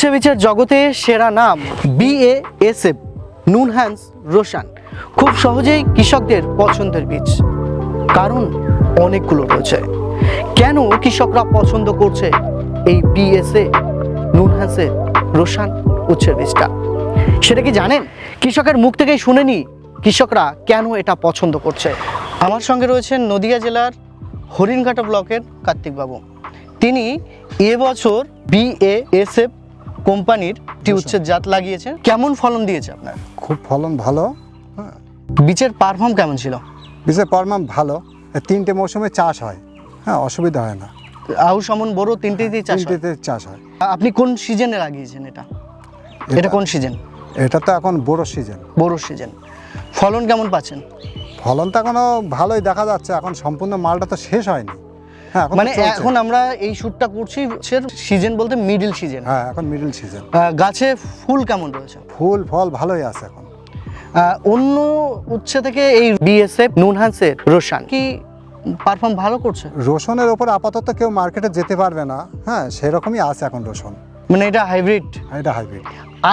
উচ্ছে বিচার জগতে সেরা নাম বিএএসএফ নুনহ্যান্স রোশান। খুব সহজেই কৃষকদের পছন্দের বীজ। কারণ অনেকগুলো রয়েছে। কেন কৃষকরা পছন্দ করছে এই বিএসএ নুনহ্যান্সের রোশান উচ্ছের বীজটা? সেটা কি জানেন? কৃষকের মুখ থেকেই শুনে নি কৃষকরা কেন এটা পছন্দ করছে। আমার সঙ্গে রয়েছেন নদিয়া জেলার হরিণঘাটা ব্লকের কার্তিকবাবু। তিনি এবছর বিএএসএফ কোম্পানির একটি উচ্ছের জাত লাগিয়েছে। কেমন ফলন দিয়েছে আপনার? খুব ফলন ভালো হ্যাঁ। বীজের পারফর্ম কেমন ছিল? বিশেষ পারফর্ম ভালো। তিনটে মৌসুমে চাষ হয় হ্যাঁ অসুবিধা হয় না। আউশ আমন বড় তিনটেতেই চাষ। তিনটেতে চাষ হয়। আপনি কোন সিজনে লাগিয়েছেন এটা এটা কোন সিজন? এটা তো এখন বড় সিজন। বড় সিজন। ফলন কেমন পাচ্ছেন? ফলন তো এখনও ভালোই দেখা যাচ্ছে এখন সম্পূর্ণ মালটা তো শেষ হয়নি। হ্যাঁ মানে এখন আমরা এই শ্যুটটা করছি সিজন বলতে মিডিল সিজন হ্যাঁ এখন মিডল সিজন গাছে ফুল কেমন রয়েছে? ফুল ফল ভালোই আছে এখন। অন্য উচ্ছে থেকে এই বিএসএফ নুনহান্সের রোশান কি পারফর্ম ভালো করছে? রসুনের ওপর আপাতত কেউ মার্কেটে যেতে পারবে না। হ্যাঁ সেরকমই আছে এখন রোশন। মানে এটা হাইব্রিড এটা হাইব্রিড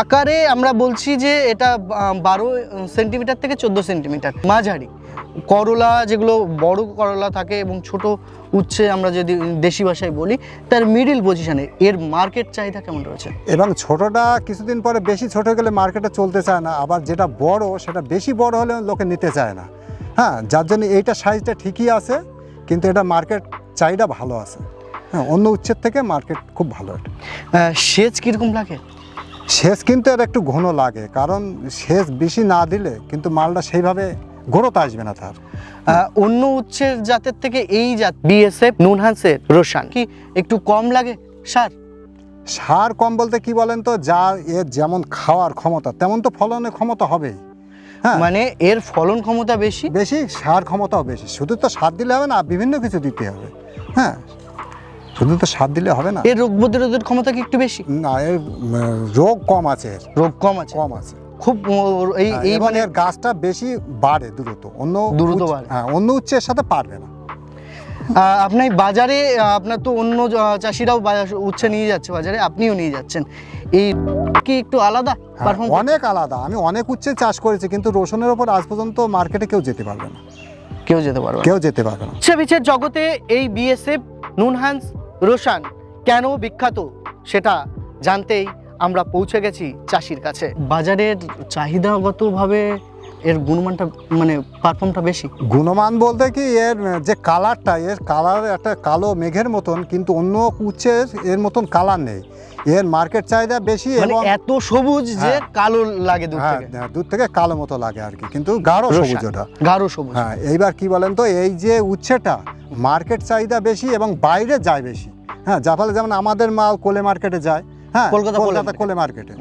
আকারে আমরা বলছি যে এটা বারো সেন্টিমিটার থেকে চোদ্দ সেন্টিমিটার মাঝারি। করলা যেগুলো বড় করলা থাকে এবং ছোট উচ্ছে আমরা যদি দেশি ভাষায় বলি তার মিডিল পজিশনে এর মার্কেট চাহিদা কেমন রয়েছে? এবং ছোটটা কিছুদিন পরে বেশি ছোট গেলে মার্কেটে চলতে চায় না আবার যেটা বড় সেটা বেশি বড় হলে লোকে নিতে চায় না। হ্যাঁ যার জন্য এইটা সাইজটা ঠিকই আছে কিন্তু এটা মার্কেট চাহিদা ভালো আছে। হ্যাঁ অন্য উচ্ছের থেকে মার্কেট খুব ভালো এটা। সেচ কীরকম লাগে? সেচ কিন্তু এর একটু ঘন লাগে কারণ সেচ বেশি না দিলে কিন্তু মালটা সেইভাবে গ্রোথ আসবে না তার। অন্য উচ্ছের জাতের থেকে এই জাত বিএসএফ নুনহান্সের রোশান কি একটু কম লাগে? সার? সার কম বলতে কি বলেন তো? যা এর যেমন খাওয়ার ক্ষমতা তেমন তো ফলনের ক্ষমতা হবেই। হ্যাঁ? মানে এর ফলন ক্ষমতা বেশি? বেশি সার ক্ষমতাও বেশি। শুধু তো সার দিলে হবে না বিভিন্ন কিছু দিতে হবে। হ্যাঁ? শুধু তো সার দিলে হবে না। এর রোগ প্রতিরোধের ক্ষমতা কি একটু বেশি? না এর রোগ কম আছে রোগ কম আছে। কম আছে। খুব এই হ্যাঁ, এই মানে গাছটা বেশি বাড়ে দ্রুত। অন্য দ্রুত বাড়ে। হ্যাঁ অন্য উচ্চের সাথে পারবে না। আপনার বাজারে আপনার তো অন্য চাষিরাও উচ্ছে নিয়ে যাচ্ছে বাজারে আপনিও নিয়ে যাচ্ছেন। এই কি একটু আলাদা হ্যাঁ, অনেক আলাদা। আমি অনেক উচ্ছে চাষ করেছি কিন্তু রসুনের ওপর আজ পর্যন্ত মার্কেটে কেউ যেতে পারবে না। কেউ যেতে পারবে কেউ যেতে পারবে না। উচ্ছে বিচের জগতে এই বিএসএফ নুনহান্স রোশান কেন বিখ্যাত? সেটা জানতেই আমরা পৌঁছে গেছি চাষির কাছে। বাজারের চাহিদাগতভাবে এর গুণমানটা মানে পারফর্মটা বেশি? গুণমান বলতে কি এর যে কালারটা এর কালার একটা কালো মেঘের মতন কিন্তু অন্য উচ্চের এর মতন কালার নেই। এর মার্কেট চাহিদা বেশি মানে এবং এত সবুজ যে হ্যাঁ। কালো লাগে দূর হ্যাঁ থেকে। হ্যাঁ, দূর থেকে কালো মতো লাগে আর কি কিন্তু গাঢ় সবুজ ওটা। গাঢ় সবুজ। হ্যাঁ এইবার কি বলেন তো এই যে উচ্ছেটা মার্কেট চাহিদা বেশি এবং বাইরে যায় বেশি। হ্যাঁ যা ফলে যেমন আমাদের মাল কোলে মার্কেটে যায় হ্যাঁ কলকাতা কলকাতা কোলে মার্কেটে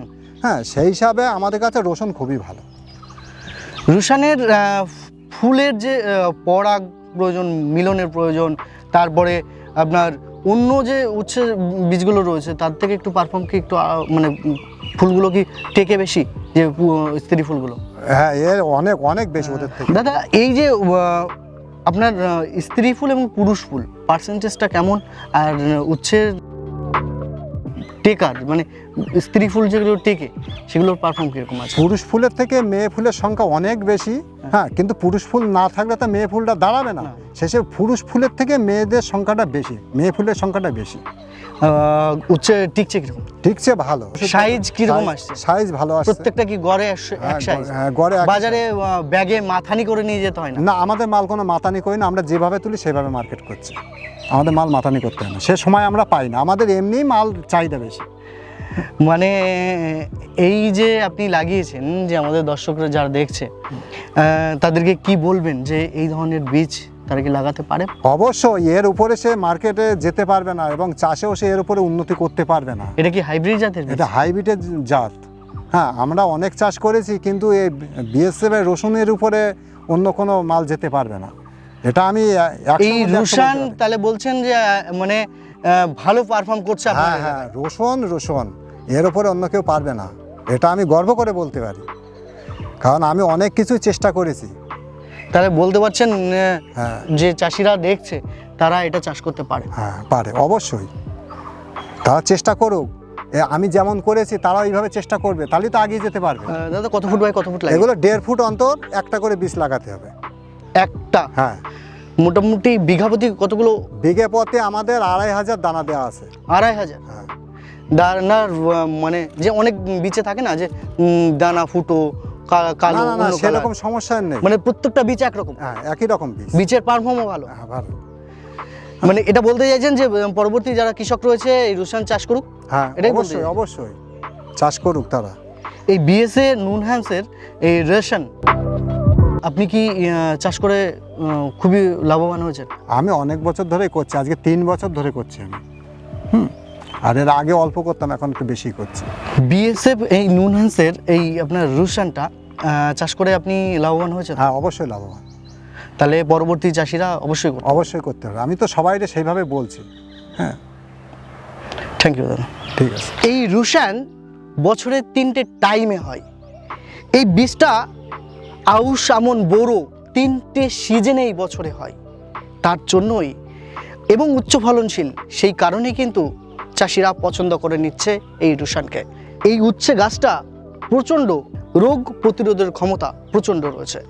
হ্যাঁ সেই হিসাবে আমাদের কাছে রসুন খুবই ভালো। রুশানের ফুলের যে পরাগ প্রয়োজন মিলনের প্রয়োজন তারপরে আপনার অন্য যে উচ্ছের বীজগুলো রয়েছে তার থেকে একটু পারফর্ম কি একটু মানে ফুলগুলো কি টেকে বেশি যে স্ত্রী ফুলগুলো? হ্যাঁ এর অনেক অনেক বেশি ওদের থেকে। দাদা এই যে আপনার স্ত্রী ফুল এবং পুরুষ ফুল পার্সেন্টেজটা কেমন? আর উচ্ছের টেকার মানে স্ত্রী ফুল যেগুলো টেকে সেগুলোর পারফর্ম কীরকম আছে? পুরুষ ফুলের থেকে মেয়ে ফুলের সংখ্যা অনেক বেশি হ্যাঁ। কিন্তু পুরুষ ফুল না থাকলে তো মেয়ে ফুলটা দাঁড়াবে না। শেষে পুরুষ ফুলের থেকে মেয়েদের সংখ্যাটা বেশি মেয়ে ফুলের সংখ্যাটা বেশি। উচ্ছে টিকছে কীরকম? ঠিকছে ভালো। Size কীরকম আসছে? সাইজ ভালো আসছে। প্রত্যেকটা কি গড়ে এক- হ্যাঁ, সাইজ হ্যাঁ, গড়ে বাজারে ব্যাগে মাথানি করে নিয়ে যেতে হয় না? না আমাদের মাল কোনো মাতানি করি না আমরা যেভাবে তুলি সেভাবে মার্কেট করছি। আমাদের মাল মাতানি করতে হয় না সে সময় আমরা পাই না। আমাদের এমনিই মাল চাহিদা বেশি। মানে এই যে আপনি লাগিয়েছেন যে আমাদের দর্শকরা যারা দেখছে তাদেরকে কি বলবেন যে এই ধরনের বীজ তারা কি লাগাতে পারে? অবশ্যই এর উপরে সে মার্কেটে যেতে পারবে না এবং চাষেও সে এর উপরে উন্নতি করতে পারবে না। এটা কি হাইব্রিড জাতের এটা হাইব্রিডের জাত। হ্যাঁ আমরা অনেক চাষ করেছি কিন্তু এই বিএসএফ এর রসুনের উপরে অন্য কোনো মাল যেতে পারবে না। এটা আমি এই রুশান তাহলে বলছেন যে মানে ভালো পারফর্ম করছে হ্যাঁ হ্যাঁ রোশন রোশন এর উপরে অন্য কেউ পারবে না। এটা আমি গর্ব করে বলতে পারি। কারণ আমি অনেক কিছু চেষ্টা করেছি। তাহলে বলতে পারছেন হ্যাঁ। যে চাষিরা দেখছে তারা এটা চাষ করতে পারে। হ্যাঁ পারে অবশ্যই। তারা চেষ্টা করুক। আমি যেমন করেছি তারা এইভাবে চেষ্টা করবে। তাহলে তো আগিয়ে যেতে পারবে। দাদা কত ফুট বাই কত ফুট লাগে এগুলো দেড় ফুট অন্তর একটা করে বীজ লাগাতে হবে। একটা? হ্যাঁ। মোটামুটি বিঘা প্রতি কতগুলো? বিঘে পথে আমাদের আড়াই হাজার দানা দেওয়া আছে। আড়াই হাজার? হ্যাঁ। দানার মানে যে অনেক বিচে থাকে না যে দানা ফুটো কালো সেরকম সমস্যা নেই। মানে প্রত্যেকটা বীজ একরকম? হ্যাঁ একই রকম বীজ। বীজের পারফর্মও ভালো? হ্যাঁ ভালো। মানে এটা বলতে চাইছেন যে পরবর্তী যারা কৃষক রয়েছে এই রুসান চাষ করুক? হ্যাঁ এটাই অবশ্যই অবশ্যই। চাষ করুক তারা। এই বিএসএ নুন হ্যান্সের এই রেশন আপনি কি চাষ করে খুবই লাভবান হয়েছেন? আমি অনেক বছর ধরেই করছি আজকে তিন বছর ধরে করছি আমি। হুম। আর এর আগে অল্প করতাম এখন একটু বেশি করছি। বিএসএফ এই নুন হ্যান্সের এই আপনার রুসানটা আহ, চাষ করে আপনি লাভবান হয়েছেন? হ্যাঁ অবশ্যই লাভবান। তাহলে পরবর্তী চাষিরা অবশ্যই অবশ্যই করতে হবে। আমি তো সবাইকে সেইভাবে বলছি। হ্যাঁ। থ্যাংক ইউ দাদা। ঠিক আছে। এই রুশান বছরের তিনটে টাইমে হয়। এই বীজটা আউশ আমন বোরো তিনটে সিজনে এই বছরে হয়। তার জন্যই এবং উচ্চ ফলনশীল, সেই কারণেই কিন্তু চাষিরা পছন্দ করে নিচ্ছে এই রুশানকে। এই উচ্ছে গাছটা প্রচণ্ড রোগ প্রতিরোধের ক্ষমতা প্রচণ্ড রয়েছে।